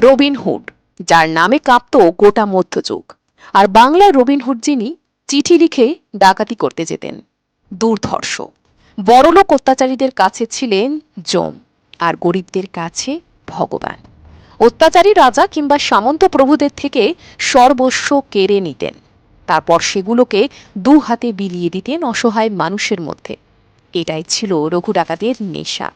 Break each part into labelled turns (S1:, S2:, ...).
S1: Robin Hood যার নামে কাঁপত গোটা মধ্যযুগ। আর বাংলার রবিনহুড যিনি, চিঠি লিখে ডাকাতি করতে যেতেন। দুর্ধর্ষ। বড়লোক অত্যাচারীদের কাছে ছিলেন জম, আর গরিবদের কাছে ভগবান। অত্যাচারী রাজা কিংবা সামন্ত প্রভুদের থেকে সর্বস্ব কেড়ে নিতেন। তারপর সেগুলোকে দু হাতে বিলিয়ে দিতেন অসহায় মানুষের মধ্যে। এটাই ছিল রঘু ডাকাতের নেশা।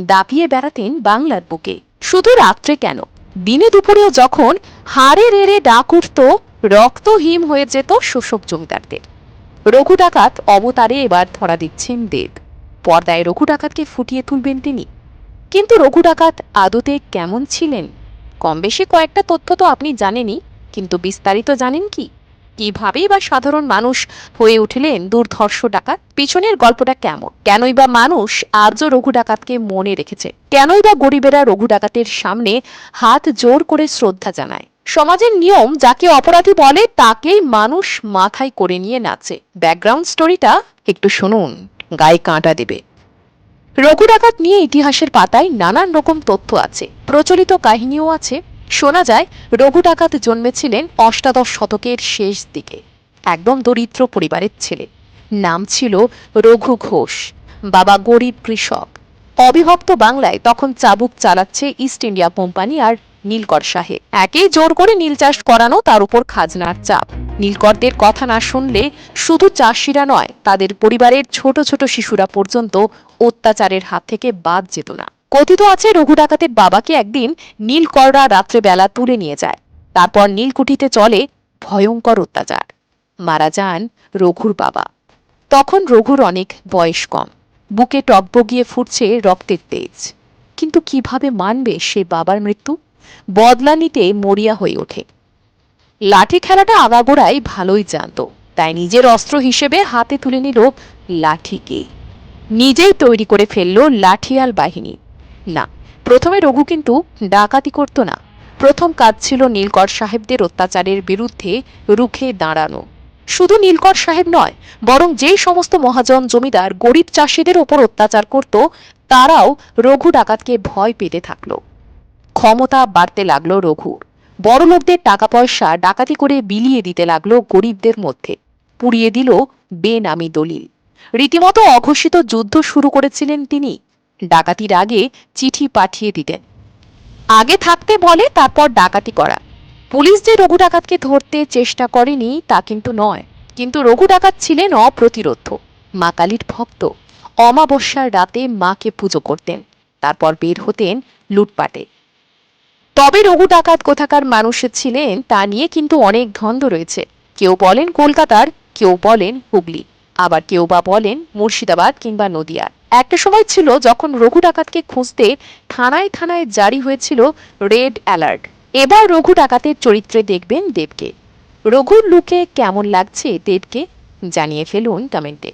S1: দাপিয়ে বেড়াতেন বাংলার বুকে। শুধু রাত্রে কেন? দিনে দুপুরেও যখন হাড়ে রেড়ে ডাক উঠত, রক্ত হিম হয়ে যেত শোষক জমিদারদের। রঘু ডাকাত অবতারে এবার ধরা দিচ্ছেন দেব পর্দায় রঘু ডাকাতকে ফুটিয়ে তুলবেন তিনি। কিন্তু রঘু ডাকাত আদতে কেমন ছিলেন? কম বেশি কয়েকটা তথ্য তো আপনি জানেনই, কিন্তু বিস্তারিত জানেন কি? কিভাবেই বা সাধারণ মানুষ হয়ে উঠলেন দুর্ধর্ষ ডাকাত? পিছনের গল্পটা কেমন? কেনই বা মানুষ আজও রঘু ডাকাতকে মনে রেখেছে? কেনই বা গরিবেরা রঘু ডাকাতের সামনে হাত জোর করে শ্রদ্ধা জানায়? সমাজের নিয়ম যাকে অপরাধী বলে তাকেই মানুষ মাথায় করে নিয়ে নাচে। ব্যাকগ্রাউন্ড স্টোরিটা একটু শুনুন, গায়ে কাঁটা দেবে। রঘু ডাকাত নিয়ে ইতিহাসের পাতায় নানান রকম তথ্য আছে, প্রচলিত কাহিনীও আছে শোনা যায়, রঘু ডাকাত জন্মেছিলেন অষ্টাদশ শতকের শেষ দিকে। একদম দরিদ্র পরিবারের ছেলে। নাম ছিল রঘু ঘোষ, বাবা গরিব কৃষক। অবিভক্ত বাংলায় তখন চাবুক চালাচ্ছে ইস্ট ইন্ডিয়া কোম্পানি আর নীলকর সাহেব একেই জোর করে নীল চাষ করানো তার উপর খাজনার চাপ। নীলকরদের কথা না শুনলে শুধু চাষিরা নয়, তাদের পরিবারের ছোট ছোট শিশুরা পর্যন্ত অত্যাচারের হাত থেকে বাদ যেত না। কথিত আছে, রঘু ডাকাতের বাবাকে একদিন নীলকররা রাত্রেবেলা তুলে নিয়ে যায়। তারপর নীলকুঠিতে চলে ভয়ঙ্কর অত্যাচার। মারা যান রঘুর বাবা। তখন রঘুর অনেক বয়স কম। বুকে টকবগিয়ে ফুটছে রক্তের তেজ। কিন্তু কীভাবে মানবে সে বাবার মৃত্যু? বদলা নিতে মরিয়া হয়ে ওঠে। লাঠি খেলাটা আগাগোড়াই ভালোই জানতো। তাই নিজের অস্ত্র হিসেবে হাতে তুলে নিল লাঠিকে। নিজেই তৈরি করে ফেলল লাঠিয়াল বাহিনী। না। প্রথমে রঘু কিন্তু ডাকাতি করত না। প্রথম কাজ ছিল নীলকর সাহেবদের অত্যাচারের বিরুদ্ধে রুখে দাঁড়ানো। শুধু নীলকর সাহেব নয়, বরং যেই সমস্ত মহাজন জমিদার গরিব চাষিদের ওপর অত্যাচার করত, তারাও রঘু ডাকাতকে ভয় পেতে থাকল। ক্ষমতা বাড়তে লাগল রঘুর। বড় লোকদের টাকা পয়সা ডাকাতি করে বিলিয়ে দিতে লাগল গরিবদের মধ্যে। পুড়িয়ে দিল বেনামি দলিল। রীতিমতো অঘোষিত যুদ্ধ শুরু করেছিলেন তিনি। ডাকাতির আগে চিঠি পাঠিয়ে দিতেন আগে থাকতে বলে, তারপর ডাকাতি করা। পুলিশ যে রঘু ডাকাতকে ধরতে চেষ্টা করেনি, তা কিন্তু নয়। কিন্তু রঘু ডাকাত ছিলেন অপ্রতিরোধ মা কালীর ভক্ত। অমাবস্যার রাতে মাকে পুজো করতেন। তারপর বের হতেন লুটপাটে। তবে রঘু ডাকাত কোথাকার মানুষের ছিলেন, তা নিয়ে কিন্তু অনেক ধন্দ রয়েছে। কেউ বলেন কলকাতার, কেউ বলেন হুগলি। আবার কেউ বা বলেন মুর্শিদাবাদ কিংবা নদিয়ার। একটা সময় ছিল যখন রঘু ডাকাতকে খুঁজতে থানায় থানায় জারি হয়েছিল রেড অ্যালার্ট। এবার রঘু ডাকাতের চরিত্রে দেখবেন দেবকে। রঘুর লুকে কেমন লাগছে দেবকে জানিয়ে ফেলুন কমেন্টে।